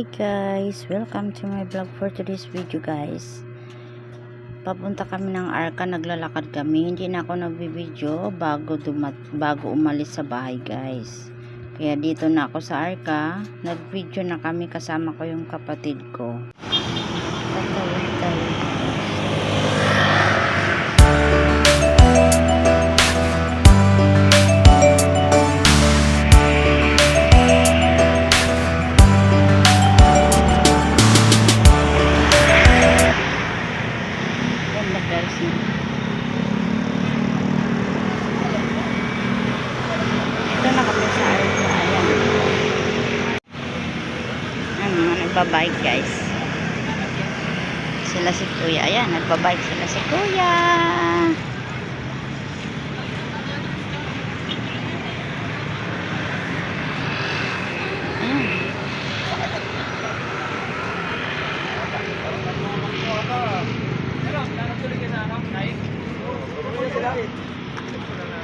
Hi guys! Welcome to my vlog for today's video guys. Papunta kami ng Arca, naglalakad kami. Hindi na ako nagbibideo bago, bago umalis sa bahay guys. Kaya dito na ako sa Arca. Nag-video na kami kasama ko yung kapatid ko. Tatawid nagbabike guys. Sila si Kuya. Ayan, nagbabike sila si Kuya. Ayan.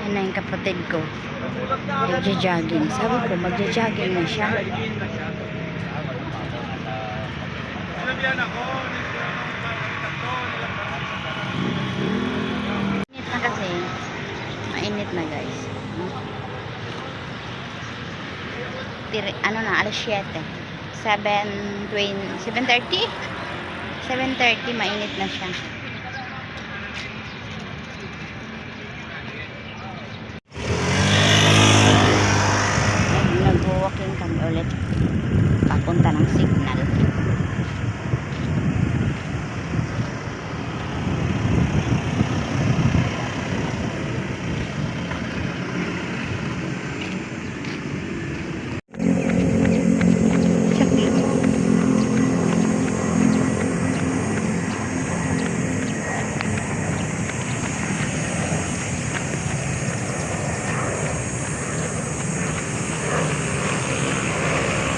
Yan na yung kapatid ko. Magja-jogging. Sabi ko, magja-jogging na siya. Mainit na kasi. Mainit na guys. Tiri, ano na, alas 7. 7.20 7.30? 7.30, mainit na siya. Nag-walking kami ulit. Papunta ng signal. Sakit.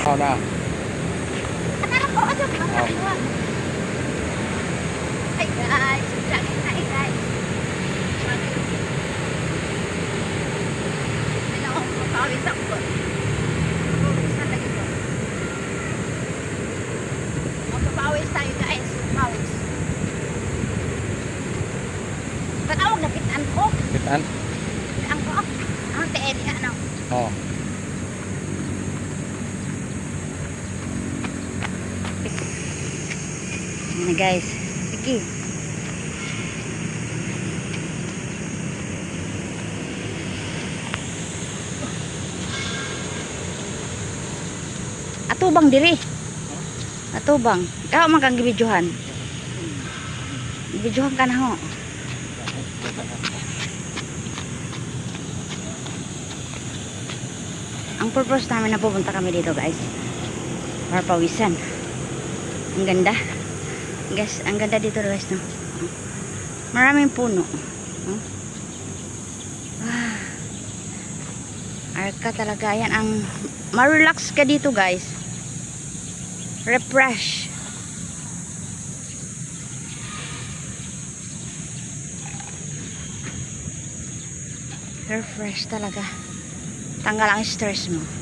Ako na. Hi guys, hi guys. Ano ako, mapawis ako. Mapawis na lagi ko. Mapapawis tayo guys, mapawis. Patawag na kitaan ko. Kitaan? Kitaan ko. Ang TL, ano. Oo. Yan na guys. Sige. Atubang diri. Atubang. Ikaw man kang gibidyohan. Gibidyohan ka na ho. Ang purpose namin na pupunta kami dito guys. Para pawisan. Ang ganda. Guys, ang ganda dito guys, no? Maraming puno. Oh. Ah. Arka talaga yan. Ang ma-relax ka dito guys. Refresh. Refresh talaga. Tanggal ang stress mo.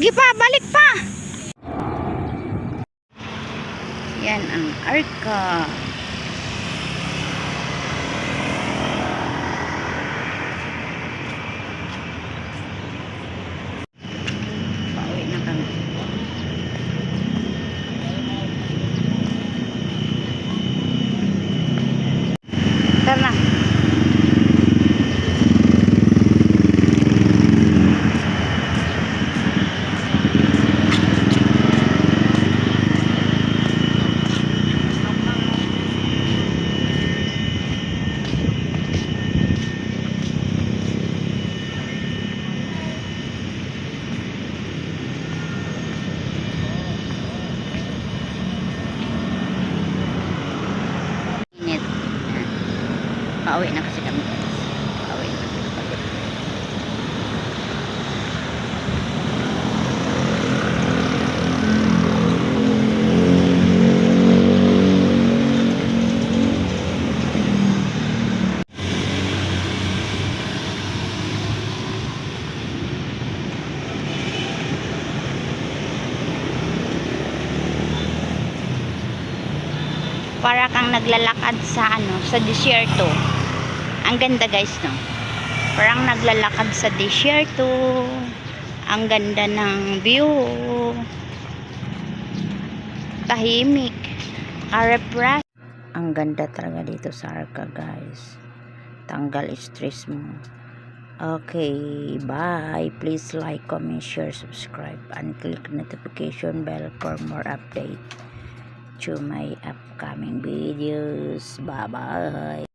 Sige pa, balik pa. Yan ang arka. Pauwi na kasi kami. Pauwi na. Pagod. para kang naglalakad sa ano sa desierto ang ganda guys, no? Parang naglalakad sa desierto. Ang ganda ng view. Tahimik. Karepras. Ang ganda talaga dito sa Arca, guys. Tanggal stress mo. Okay, bye. Please like, comment, share, subscribe, and click notification bell for more update to my upcoming videos. Bye-bye.